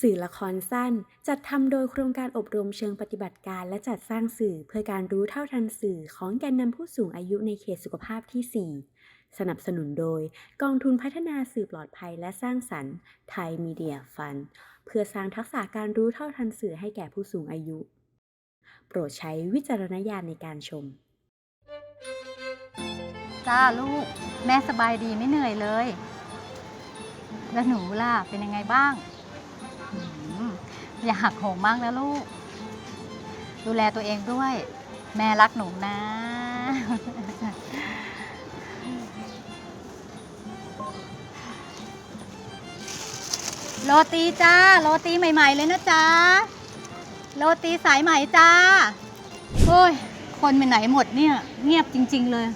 สื่อละครสั้น จัดทำโดยโครงการอบรมเชิงปฏิบัติการ และจัดสร้างสื่อเพื่อการรู้เท่าทันสื่อของแกนนำผู้สูงอายุในเขตสุขภาพที่ 4 สนับสนุนโดย กองทุนพัฒนาสื่อปลอดภัยและสร้างสรรค์ไทยมีเดียฟัน เพื่อสร้างทักษะการรู้เท่าทันสื่อให้แก่ผู้สูงอายุ โปรดใช้วิจารณญาณในการชม จ้าลูก แม่สบายดีไม่เหนื่อยเลย แล้วหนูล่ะเป็นยังไงบ้าง อย่าหักโหมมากนะลูก ดูแลตัวเองด้วย แม่รักหนูนะ โรตีจ้า โรตีใหม่ ๆ เลยนะจ๊ะ โรตีสายใหม่จ้า โอ้ย คนไปไหนหมดเนี่ย เงียบจริง ๆ เลย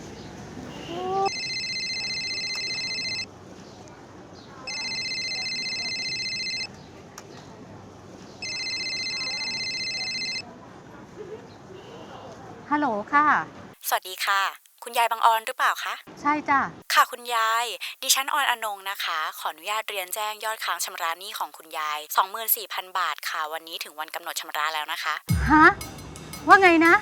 ฮัลโหลค่ะ สวัสดีค่ะ คุณยายบางออนหรือเปล่าคะ ใช่จ้ะ ค่ะคุณยาย ดิฉันออนอนงนะคะ ขออนุญาตเรียนแจ้งยอดค้างชำระหนี้ของคุณยาย 24,000 บาทค่ะ วันนี้ถึงวันกำหนดชำระแล้วนะคะ ฮะ ว่าไงนะ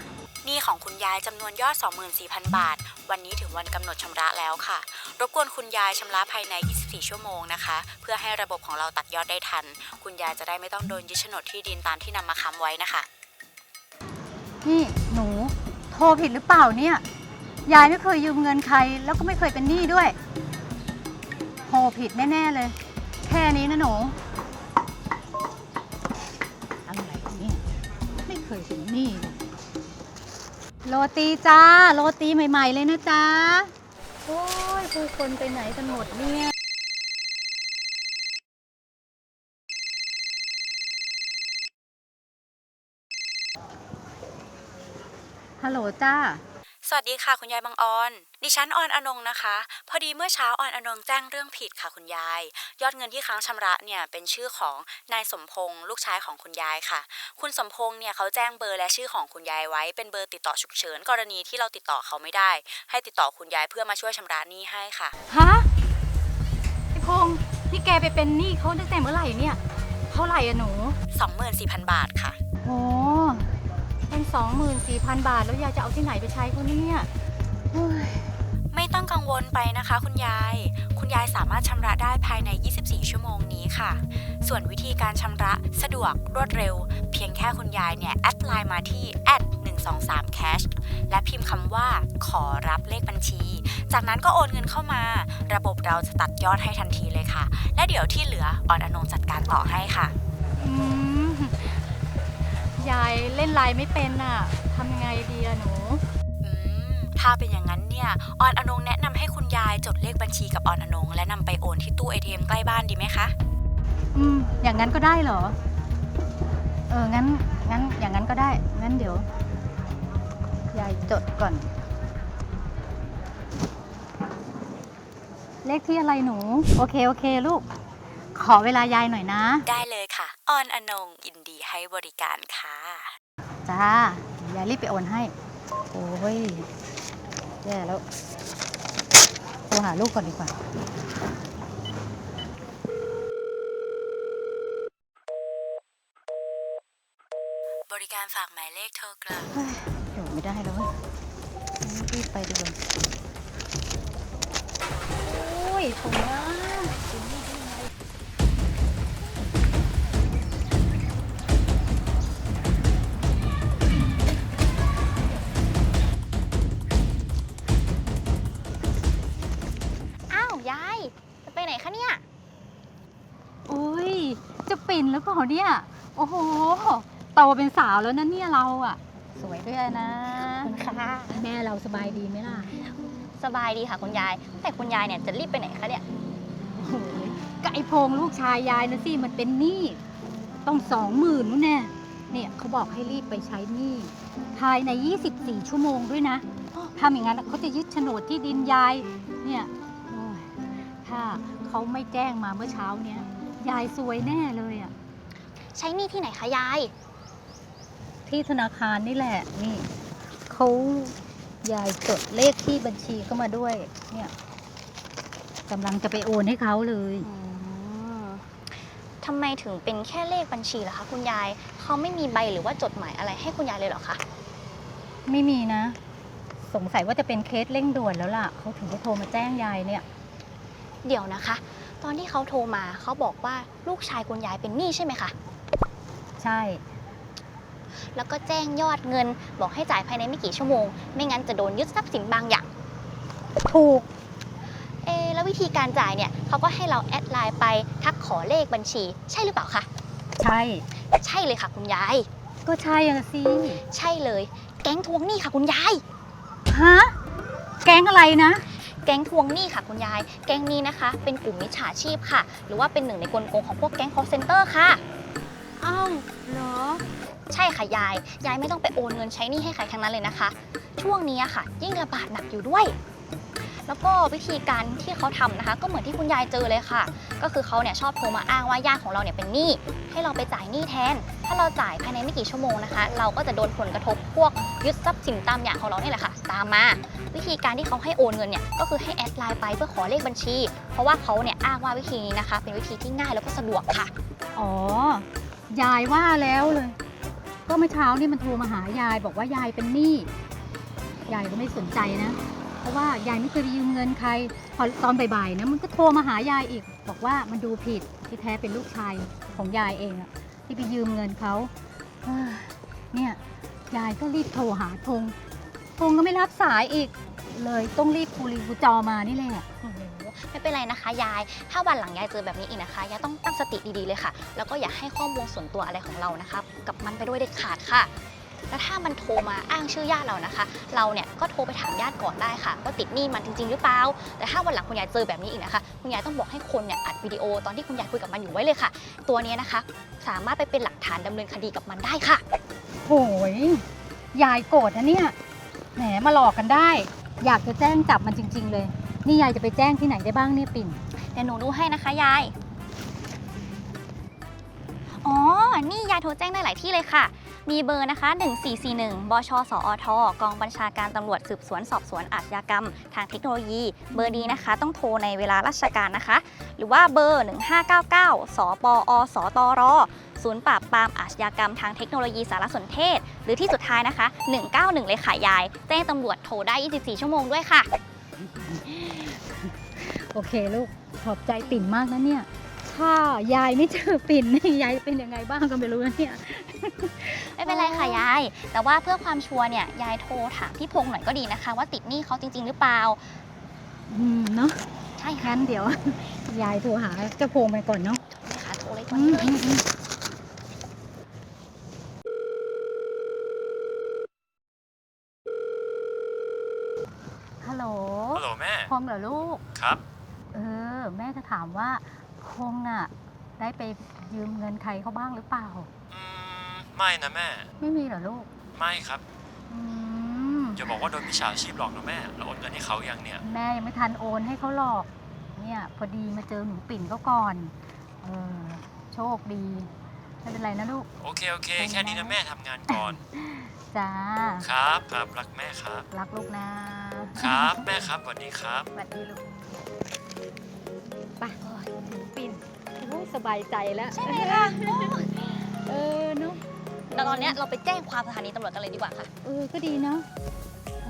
หนี้ของคุณยายจำนวนยอด 24,000 บาท วันนี้ถึงวันกำหนดชำระแล้วค่ะ รบกวนคุณยายชำระภายใน 24 ชั่วโมงนะคะ เพื่อให้ระบบของเราตัดยอดได้ทัน คุณยายจะได้ไม่ต้องโดนยึดโฉนดที่ดินตามที่นำมาค้ำไว้นะคะ นี่หนูโทรผิดหรือเปล่าเนี่ย ยายไม่เคยยืมเงินใคร แล้วก็ไม่เคยเป็นหนี้ด้วย โทรผิดแน่ ๆ เลย แค่นี้นะหนูอะไรเนี่ยไม่เคยเป็นหนี้เลยโรตีจ้า โรตีใหม่ ๆ เลยนะจ๊ะ โอ้ยผู้คนไปไหนกันหมดเนี่ย ฮัลโหลจ้า สวัสดีค่ะคุณยายบางออน ดิฉันออนอนงนะคะ พอดีเมื่อเช้าออนอนงแจ้งเรื่องผิดค่ะคุณยาย ยอดเงินที่ค้างชำระเนี่ยเป็นชื่อของนายสมพงษ์ลูกชายของคุณยายค่ะ คุณสมพงษ์เนี่ยเขาแจ้งเบอร์และชื่อของคุณยายไว้ เป็นเบอร์ติดต่อฉุกเฉินกรณีที่เราติดต่อเขาไม่ได้ ให้ติดต่อคุณยายเพื่อมาช่วยชำระหนี้ให้ค่ะ ฮะไอพงษ์นี่แกไปเป็นหนี้เขาตั้งแต่เมื่อไหร่เนี่ย เท่าไหร่อะหนู 24,000 บาทค่ะ โอ้ เป็นสองหมื่นสี่พันบาท แล้วยายจะเอาที่ไหนไปใช้เขาเนี่ยเฮ้ยไม่ต้องกังวลไปนะคะ คุณยาย คุณยายสามารถชำระได้ภายใน 24 ชั่วโมงนี้ค่ะ ส่วนวิธีการชำระสะดวกรวดเร็ว เพียงแค่คุณยายเนี่ย แอดไลน์มาที่123 cash และพิมพ์คำว่าขอรับเลขบัญชี จากนั้นก็โอนเงินเข้ามา ระบบเราจะตัดยอดให้ทันทีเลยค่ะ และเดี๋ยวที่เหลือออนอนงจัดการต่อให้ค่ะ อืมยาย เล่นไลน์ไม่เป็นน่ะทำยังไงดีอะหนูอืมถ้าเป็นอย่างนั้นเนี่ย ออนอนงแนะนำให้คุณยายจดเลขบัญชีกับออนอนง และนำไปโอนที่ตู้ ATM ใกล้บ้านดีไหมคะ อืม อย่างนั้นก็ได้เหรอ เออ งั้น งั้น อย่างนั้นก็ได้ งั้นเดี๋ยว ยายจดก่อน เลขที่อะไรหนู โอเค โอเค ลูก ขอเวลายายหน่อยนะ ได้เลยค่ะ ออนอนงยินดีให้บริการค่ะ จ้ายายรีบไปโอนให้ โอ้ยแย่แล้วโทรหาลูกก่อนดีกว่า บริการฝากหมายเลขโทรกลับ เฮ้ยอยู่ไม่ได้แล้วเว้ยรีบไปดีกว่า โอ้ยผมว่า คะเนี่ยโอ้ยจะปิ่นหรือเปล่าเนี่ย โอ้โหโตเป็นสาวแล้วนะเนี่ยเราอะสวยด้วยนะคุณค่ะ แม่เราสบายดีไหมล่ะ สบายดีค่ะคุณยาย แต่คุณยายเนี่ยจะรีบไปไหนคะเนี่ยโอ้ยก็ไอพงลูกชายยายนะสิมันเป็นหนี้ต้องสองหมื่นนู่นแน่เนี่ยเขาบอกให้รีบไปใช้หนี้ภายใน 24 ชั่วโมงด้วยนะทำอย่างนั้นเขาจะยึดโฉนดที่ดินยายเนี่ยโอ้ยถ้า เขาไม่แจ้งมาเมื่อเช้าเนี้ยยายซวยแน่เลยอะใช้หนี่ที่ไหนคะยาย ที่ธนาคารนี่แหละนี่เขายายจดเลขที่บัญชีเข้ามาด้วย เนี่ยกำลังจะไปโอนให้เขาเลย อืมทำไมถึงเป็นแค่เลขบัญชีล่ะคะคุณยายเขาไม่มีใบหรือว่าจดหมายอะไรให้คุณยายเลยเหรอคะ ไม่มีนะ สงสัยว่าจะเป็นเคสเร่งด่วนแล้วล่ะเขาถึงได้โทรมาแจ้งยายเนี่ย เดี๋ยวนะคะ ตอนที่เขาโทรมาเขาบอกว่าลูกชายคุณยายเป็นหนี้ใช่ไหมคะ ใช่ แล้วก็แจ้งยอดเงินบอกให้จ่ายภายในไม่กี่ชั่วโมง ไม่งั้นจะโดนยึดทรัพย์สินบางอย่าง ถูก เอะแล้ววิธีการจ่ายเนี่ยเขาก็ให้เราแอดไลน์ไปทักขอเลขบัญชี ใช่หรือเปล่าคะ ใช่ ใช่เลยค่ะคุณยาย ก็ใช่อะสิ ใช่เลย แก๊งทวงหนี้ค่ะคุณยาย ฮะ แก๊งอะไรนะแก๊งทวงหนี้ค่ะคุณยาย แก๊งนี้นะคะ เป็นกลุ่มมิจฉาชีพค่ะ หรือว่าเป็นหนึ่งในกลโกงของพวกแก๊ง call center ค่ะ อ้าวเหรอ ใช่ค่ะยาย ยายไม่ต้องไปโอนเงินใช้หนี้ให้ใครทั้งนั้นเลยนะคะ ช่วงนี้อะค่ะ ยิ่งระบาดหนักอยู่ด้วย แล้วก็วิธีการที่เขาทำนะคะ ก็เหมือนที่คุณยายเจอเลยค่ะ ก็คือเขาเนี่ยชอบโทรมาอ้างว่าญาติของเราเนี่ยเป็นหนี้ให้เราไปจ่ายหนี้แทน ถ้าเราจ่ายภายในไม่กี่ชั่วโมงนะคะ เราก็จะโดนผลกระทบพวกยึดทรัพย์สินตามอย่างของเราเนี่ยแหละค่ะ ตามมา วิธีการที่เขาให้โอนเงินเนี่ยก็คือให้แอดไลน์ไปเพื่อขอเลขบัญชี เพราะว่าเขาเนี่ยอ้างว่าวิธีนี้นะคะ เป็นวิธีที่ง่ายแล้วก็สะดวกค่ะ อ๋อ ยายว่าแล้วเลย ก็เมื่อเช้านี่มันโทรมาหายายบอกว่ายายเป็นหนี้ ยายก็ไม่สนใจนะ เพราะว่ายายไม่เคยไปยืมเงินใคร พอตอนบ่ายๆนะมันก็โทรมาหายายอีก บอกว่ามันดูผิดที่แท้เป็นลูกชายของยายเองอะที่ไปยืมเงินเขาเอ้อเนี่ยยายก็รีบโทรหาธงธงก็ไม่รับสายอีก เลยต้องรีบคูรีกูจอมานี่แหละ โอ้โหไม่เป็นไรนะคะ ยาย ถ้าวันหลังยายเจอแบบนี้อีกนะคะ ยายต้องตั้งสติดีๆเลยค่ะ แล้วก็อย่าให้ข้อมูลส่วนตัวอะไรของเรานะคะ กับมันไปด้วยเด็ดขาดค่ะ แล้วถ้ามันโทรมาอ้างชื่อญาติเรานะคะ เราเนี่ยก็โทรไปถามญาติก่อนได้ค่ะว่าติดหนี้มันจริง ๆ หรือเปล่า แต่ถ้าวันหลังคุณยายเจอแบบนี้อีกนะคะ คุณยายต้องบอกให้คนเนี่ยอัดวิดีโอตอนที่คุณยายคุยกับมันอยู่ไว้เลยค่ะ ตัวเนี้ยนะคะ สามารถไปเป็นหลักฐานดำเนินคดีกับมันได้ค่ะ โอ้ยยายโกรธนะเนี่ย แหมมาหลอกกันได้ อยากจะแจ้งจับมันจริง ๆ เลย นี่ยายจะไปแจ้งที่ไหนได้บ้างเนี่ยปิ่นเดี๋ยวหนูดูให้นะคะยาย อ๋อ นี่ยายโทรแจ้งได้หลายที่เลยค่ะ มีเบอร์นะคะ 1441 บช สอทกองบัญชาการตำรวจสืบสวนสอบสวนอาชญากรรม ทางเทคโนโลยี เบอร์นี้นะคะ ต้องโทรในเวลาราชการนะคะ หรือว่าเบอร์ 1599 สปอสตร ศูนย์ปราบปรามอาชญากรรมทางเทคโนโลยีสารสนเทศ หรือที่สุดท้ายนะคะ 191 เลยค่ะยาย แจ้งตำรวจโทรได้ 24 ชั่วโมงด้วยค่ะ โอเคลูก ขอบใจปิ่นมากนะเนี่ย ถ้ายายไม่เจอปิ่นนี่ยายจะเป็นยังไงบ้างก็ไม่รู้นะเนี่ย ไม่เป็นไรค่ะยาย แต่ว่าเพื่อความชัวร์เนี่ยยายโทรถามพี่พงษ์หน่อยก็ดีนะคะ ว่าติดหนี้เขาจริง ๆ หรือเปล่า อืมเนาะใช่ค่ะงั้นเดี๋ยว ยายโทรหาเจ้าโพงไปก่อนเนาะค่ะโทรเลยตอือนนี้มเลยอืมอืมฮัลโหลฮัลโหลแม่ พงเหรอลูก ครับ เออ แม่จะถามว่าพงอะ ได้ไปยืมเงินใครเขาบ้างหรือเปล่า อืม ไม่นะแม่ ไม่มีเหรอลูก ไม่ครับ อืมอย่าบอกว่าโดนมิจฉาชีพหลอกนะแม่ เราโอนเงินให้เขายังเนี่ย แม่ยังไม่ทันโอนให้เขาหรอก เนี่ยพอดีมาเจอหนูปิ่นเขาก่อน เออ โชคดี ไม่เป็นไรนะลูก โอเคโอเค แค่นี้นะแม่ทำงานก่อน จ้า ครับครับรักแม่ครับ รักลูกนะครับ แม่ครับสวัสดีครับ สวัสดีลูก ไปหนูปิ่นโอ้ยสบายใจแล้ว ใช่ไหมล่ะเออเนาะ แล้วตอนเนี้ยเราไปแจ้งความสถานีตำรวจกันเลยดีกว่าค่ะ เออ ก็ดีเนาะ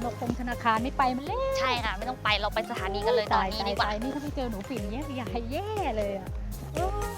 เราคงธนาคารไม่ไปมันเล่นใช่ค่ะ ไม่ต้องไปเราไปสถานีกันเลยตอนนี้ดีกว่า ตายนี่ถ้าไม่เจอหนูปิ่นแย่ใหญ่แย่เลยอะเออ